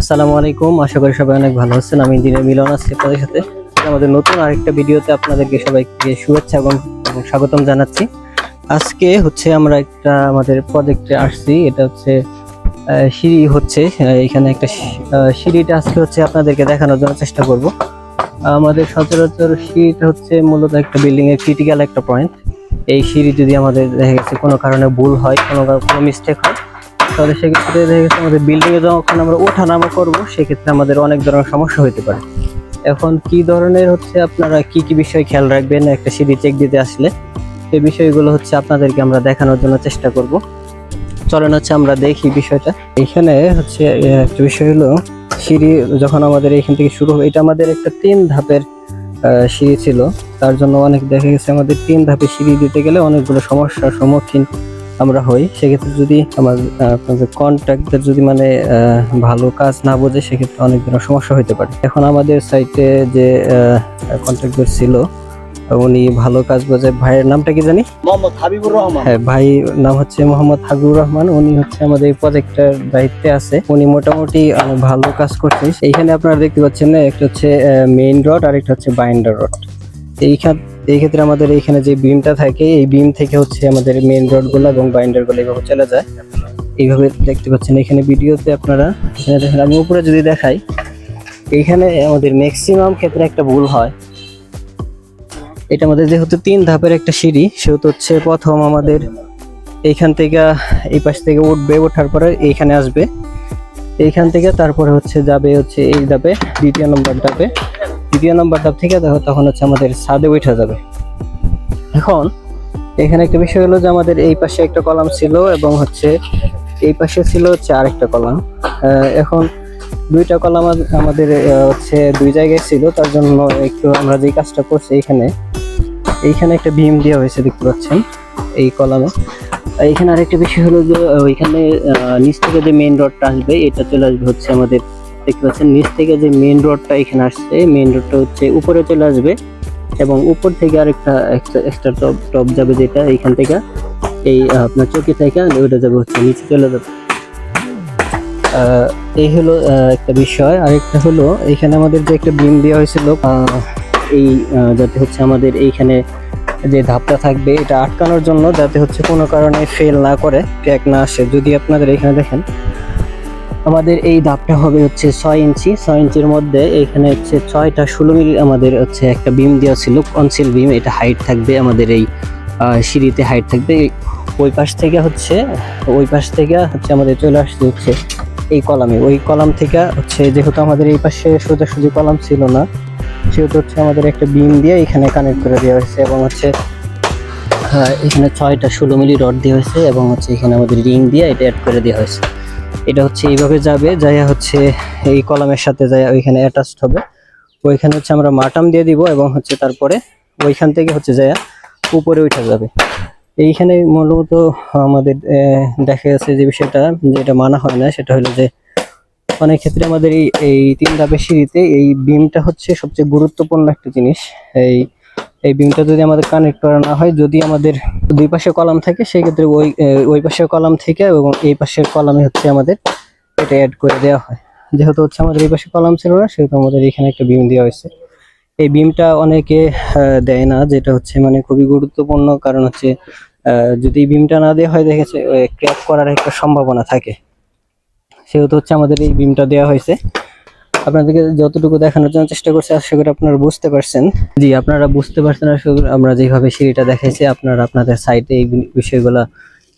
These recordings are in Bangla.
আসসালামু আলাইকুম। আশা করি সবাই অনেক ভালো আছেন। আমি ইঞ্জিনিয়ার মিলন আছি আপনাদের সাথে। আমাদের নতুন আরেকটা ভিডিওতে আপনাদেরকে সবাইকে শুভেচ্ছা এবং স্বাগতম জানাচ্ছি। আজকে হচ্ছে আমরা একটা আমাদের প্রজেক্টে আসছি। এটা হচ্ছে সিঁড়ি হচ্ছে এখানে একটা সিঁড়িটা আজকে হচ্ছে আপনাদেরকে দেখানোর জন্য চেষ্টা করব। আমাদের সচরাচর সিঁড়িটা হচ্ছে মূলত একটা বিল্ডিং এর ক্রিটিক্যাল একটা পয়েন্ট এই সিঁড়ি যদি আমাদের দেখা গেছে কোনো কারণে ভুল হয়, কোনো কোনো মিস্টেক হয় তাহলে সেক্ষেত্রে দেখা গেছে আমাদের বিল্ডিং এ যখন আমরা ওঠা নামা করব, সেক্ষেত্রে আমাদের অনেক ধরনের সমস্যা হতে পারে। এখন কি ধরনের হচ্ছে আপনারা কি কি বিষয় খেয়াল রাখবেন? একটা সিঁড়ি চেক দিতে আসলে সেই বিষয়গুলো হচ্ছে আপনাদেরকে আমরা দেখানোর জন্য চেষ্টা করব। চলেন হচ্ছে আমরা দেখি বিষয়টা। এখানে হচ্ছে একটা বিষয় হলো সিঁড়ি যখন আমাদের এখান থেকে শুরু হবে, এটা আমাদের একটা তিন ধাপের সিঁড়ি ছিল। তার জন্য অনেক দেখা গেছে আমাদের তিন ধাপে সিঁড়ি দিতে গেলে অনেকগুলো সমস্যার সম্মুখীন আমরা হই সেক্ষেত্রে যদি আমার আপনাদের কন্ট্রাক্টর যদি মানে ভালো কাজ না বোঝে সেক্ষেত্রে অনেক ধরনের সমস্যা হতে পারে। এখন আমাদের সাইটে যে কন্ট্রাক্টর ছিল উনি ভালো কাজ বোঝে ভাইয়ের নামটা কি জানি? মোহাম্মদ হাবিবুর রহমান। হ্যাঁ ভাই নাম হচ্ছে মোহাম্মদ হাবিবুর রহমান। উনি হচ্ছে আমাদের এই প্রজেক্টের দায়িত্বে আছে। উনি মোটামুটি অনেক ভালো কাজ করছে। এইখানে আপনারা দেখতে পাচ্ছেন না একটা হচ্ছে মেইন রড আর একটা হচ্ছে বাইন্ডার রড এইখান এই ক্ষেত্রে আমাদের এইখানে যে বিমটা থাকে, এই বিম থেকে হচ্ছে আমাদের মেইন রডগুলো এবং বাইন্ডারগুলো এইভাবে চলে যায়। এইভাবে দেখতে পাচ্ছেন এখানে ভিডিওতে আপনারা, এখানে দেখেন, আমি উপরে যদি দেখাই এইখানে আমাদের ম্যাক্সিমাম ক্ষেত্রে একটা ভুল হয়। এটা আমাদের যেহেতু তিন ধাপের একটা সিঁড়ি, সেহেতু হচ্ছে প্রথম আমাদের এইখান থেকে এই পাশ থেকে উঠবে, ওঠার পরে এইখানে আসবে। এইখান থেকে তারপরে হচ্ছে যাবে হচ্ছে এই ধাপে, দ্বিতীয় নম্বর ধাপে। দ্বিতীয় নম্বর ধাপ থেকে দেখো তখন হচ্ছে আমাদের ছাদে উঠে যাবে। এখন এখানে একটা বিষয় হলো যে আমাদের এই পাশে একটা কলাম ছিল এবং হচ্ছে এই পাশে ছিল হচ্ছে আরেকটা কলাম এখন দুইটা কলাম আমাদের হচ্ছে দুই জায়গায় ছিল, তার জন্য একটু আমরা যে কাজটা করছি এখানে, এইখানে একটা ভীম দেওয়া হয়েছে দেখতে পাচ্ছেন এই কলামে এখানে আরেকটা বিষয় হলো যে ওইখানে নিচ থেকে যে মেইন রডটা আসবে, এটা চলে আসবে হচ্ছে আমাদের দেখতে পাচ্ছেন, নিচ থেকে যে মেইন রোডটা এখানে আসছে মেইন রোডটা হচ্ছে উপরে চলে আসবে এবং উপর থেকে আরেকটা এক্সট্রা টপ টপ যাবে যেটা এইখান থেকে, এই আপনার চৌকি থেকে, ওইটা যাবে হচ্ছে নিচে চলে যাবে। এই হলো একটা বিষয়। আরেকটা হলো, এখানে আমাদের যে একটা বিম দেওয়া হয়েছিল এই যাতে হচ্ছে আমাদের এইখানে যে ধাপটা থাকবে, এটা আটকানোর জন্য যাতে হচ্ছে কোনো কারণে ফেল না করে ক্র্যাক না আসে। যদি আপনাদের এখানে দেখেন আমাদের এই দাপটা হবে হচ্ছে ছয় ইঞ্চি। ছয় ইঞ্চির মধ্যে এখানে হচ্ছে ছয়টা ষোলো মিলি, আমাদের হচ্ছে একটা বিম দেওয়া ছিল কনসিল বিম এটা হাইট থাকবে আমাদের এই সিঁড়িতে হাইট থাকবে। ওই পাশ থেকে হচ্ছে, ওই পাশ থেকে হচ্ছে আমাদের চলে আসছে হচ্ছে এই কলামে। ওই কলাম থেকে হচ্ছে যেহেতু আমাদের এই পাশে সোজাসুজি কলাম ছিল না, সেহেতু হচ্ছে আমাদের একটা বিম দিয়ে এখানে কানেক্ট করে দেওয়া হয়েছে এবং হচ্ছে এখানে ছয়টা ষোলো মিলি রড দেওয়া হয়েছে এবং হচ্ছে এখানে আমাদের রিং দিয়ে এটা অ্যাড করে দেওয়া হয়েছে। এটা হচ্ছে এইভাবে যাবে, যাইয়া হচ্ছে এই কলামের সাথে যায় ওইখানে অ্যাটাচড হবে। ওইখানে হচ্ছে আমরা মাটাম দিয়ে দিব এবং হচ্ছে তারপরে ওইখান থেকে হচ্ছে যাইয়া উপরে উঠে যাবে। এইখানে মূলত আমাদের দেখা গেছে যে বিষয়টা যেটা মানা হয় না, সেটা হলো যে অনেক ক্ষেত্রে আমাদের এই এই তিন ধাপের সিঁড়িতে এই বিমটা হচ্ছে সবচেয়ে গুরুত্বপূর্ণ একটা জিনিস। এই এই বিমটা যদি আমাদের কানেক্ট করা না হয়, যদি আমাদের দুই পাশে কলাম থাকে, সেক্ষেত্রে ওই ওই পাশের কলাম থেকে এবং এই পাশের কলামে হচ্ছে আমাদের এটা অ্যাড করে দেওয়া হয়। যেহেতু হচ্ছে আমাদের এই পাশে কলাম ছিল না, সেহেতু আমাদের এখানে একটা বিম দেওয়া হয়েছে। এই বিমটা অনেকে দেয় না, যেটা হচ্ছে মানে খুবই গুরুত্বপূর্ণ, কারণ হচ্ছে যদি বিমটা না দেওয়া হয়, দেখেছে ক্র্যাক করার একটা সম্ভাবনা থাকে। সেহেতু হচ্ছে আমাদের এই বিমটা দেওয়া হয়েছে। আপনাদেরকে যতটুকু দেখানোর জন্য চেষ্টা করছি, আশা করি আপনারা বুঝতে পারছেন। জি, আপনারা বুঝতে পারছেন, আশা করি আমরা যেভাবে সিঁড়িটা দেখাইছি, আপনারা আপনাদের সাইটে এই বিষয়গুলো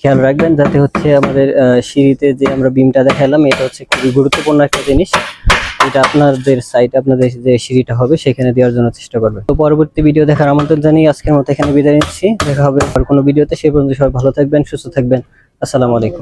খেয়াল রাখবেন, যাতে হচ্ছে আমাদের সিঁড়িতে যে আমরা বিমটা দেখালাম এটা হচ্ছে খুবই গুরুত্বপূর্ণ একটা জিনিস। এটা আপনাদের সাইট আপনাদের যে সিঁড়িটা হবে, সেখানে দেওয়ার জন্য চেষ্টা করবেন। তো পরবর্তী ভিডিও দেখার আমন্ত্রণ জানিয়ে আজকের মতো এখানে বিদায় নিচ্ছি। দেখা হবে আর কোনো ভিডিওতে সেই পর্যন্ত সবাই ভালো থাকবেন, সুস্থ থাকবেন। আসসালামু আলাইকুম।